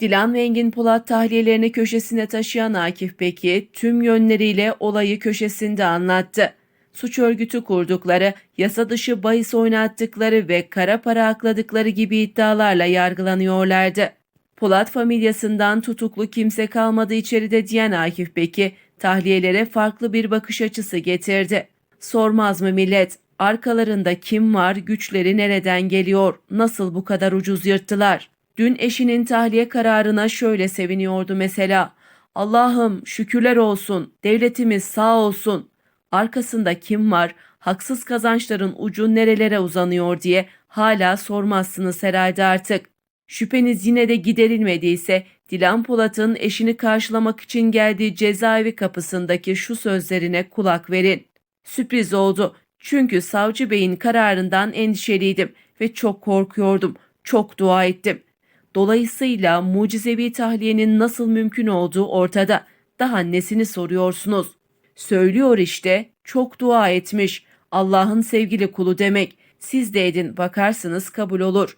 Dilan ve Engin Polat tahliyelerini köşesine taşıyan Akif Peki tüm yönleriyle olayı köşesinde anlattı. Suç örgütü kurdukları, yasa dışı bahis oynattıkları ve kara para akladıkları gibi iddialarla yargılanıyorlardı. Polat familyasından tutuklu kimse kalmadı içeride diyen Akif Peki, tahliyelere farklı bir bakış açısı getirdi. Sormaz mı millet? Arkalarında kim var, güçleri nereden geliyor, nasıl bu kadar ucuz yırttılar? Dün eşinin tahliye kararına şöyle seviniyordu mesela. Allah'ım şükürler olsun, devletimiz sağ olsun. Arkasında kim var, haksız kazançların ucu nerelere uzanıyor diye hala sormazsınız herhalde artık. Şüpheniz yine de giderilmediyse Dilan Polat'ın eşini karşılamak için geldiği cezaevi kapısındaki şu sözlerine kulak verin. Sürpriz oldu çünkü savcı beyin kararından endişeliydim ve çok korkuyordum, çok dua ettim. Dolayısıyla mucizevi tahliyenin nasıl mümkün olduğu ortada. Daha nesini soruyorsunuz? Söylüyor işte, çok dua etmiş. Allah'ın sevgili kulu demek. Siz de edin, bakarsınız kabul olur.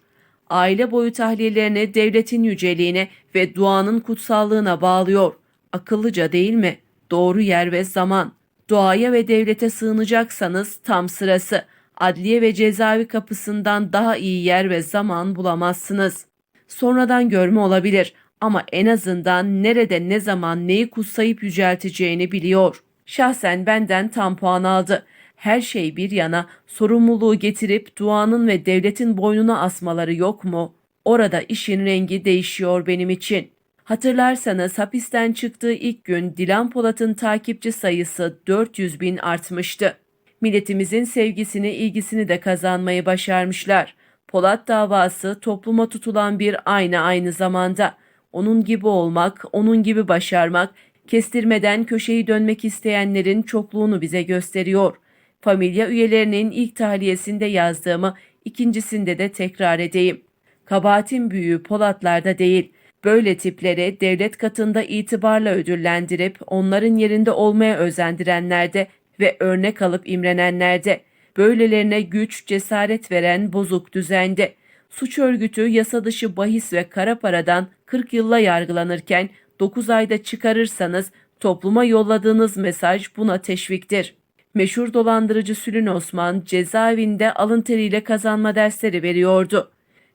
Aile boyu tahliyelerini devletin yüceliğine ve duanın kutsallığına bağlıyor. Akıllıca değil mi? Doğru yer ve zaman. Duaya ve devlete sığınacaksanız tam sırası. Adliye ve cezaevi kapısından daha iyi yer ve zaman bulamazsınız. Sonradan görme olabilir ama en azından nerede ne zaman neyi kutsayıp yücelteceğini biliyor. Şahsen benden tam puan aldı. Her şey bir yana sorumluluğu getirip duanın ve devletin boynuna asmaları yok mu? Orada işin rengi değişiyor benim için. Hatırlarsanız hapisten çıktığı ilk gün Dilan Polat'ın takipçi sayısı 400 bin artmıştı. Milletimizin sevgisini, ilgisini de kazanmayı başarmışlar. Polat davası topluma tutulan bir ayna aynı zamanda. Onun gibi olmak, onun gibi başarmak, kestirmeden köşeyi dönmek isteyenlerin çokluğunu bize gösteriyor. Familya üyelerinin ilk tahliyesinde yazdığımı ikincisinde de tekrar edeyim. Kabahatin büyüğü Polatlarda değil, böyle tiplere devlet katında itibarla ödüllendirip onların yerinde olmaya özendirenlerde ve örnek alıp imrenenlerde, böylelerine güç, cesaret veren bozuk düzende. Suç örgütü yasa dışı bahis ve kara paradan 40 yılla yargılanırken 9 ayda çıkarırsanız topluma yolladığınız mesaj buna teşviktir. Meşhur dolandırıcı Sülün Osman cezaevinde alın teriyle kazanma dersleri veriyordu.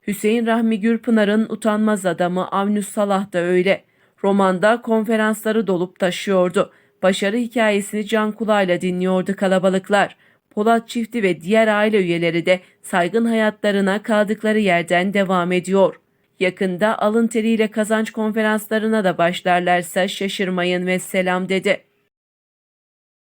Hüseyin Rahmi Gürpınar'ın utanmaz adamı Avnus Salah da öyle. Romanda konferansları dolup taşıyordu. Başarı hikayesini can kulağıyla dinliyordu kalabalıklar. Polat çifti ve diğer aile üyeleri de saygın hayatlarına kaldıkları yerden devam ediyor. Yakında alın teriyle kazanç konferanslarına da başlarlarsa şaşırmayın ve selam dedi.